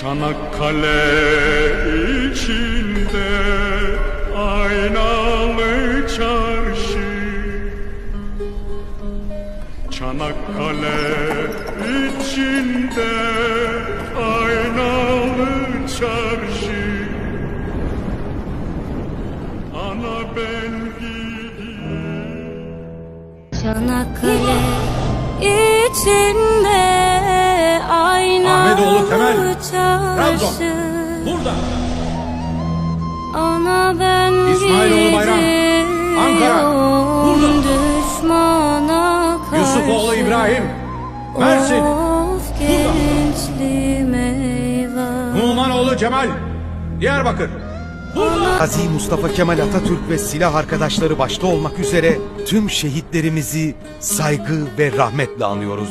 Çanakkale içinde aynalı çarşı. Çanakkale içinde aynalı çarşı. Ana ben gideyim Çanakkale içinde Ahmetoğlu Temel, Trabzon. Burada. Ben İsmailoğlu Bayram, Ankara. Burada. Yusufoğlu İbrahim. Mersin. Eyvah Numanoğlu Cemal. Diyarbakır. Burada. Gazi Mustafa Kemal Atatürk ve silah arkadaşları başta olmak üzere tüm şehitlerimizi saygı ve rahmetle anıyoruz.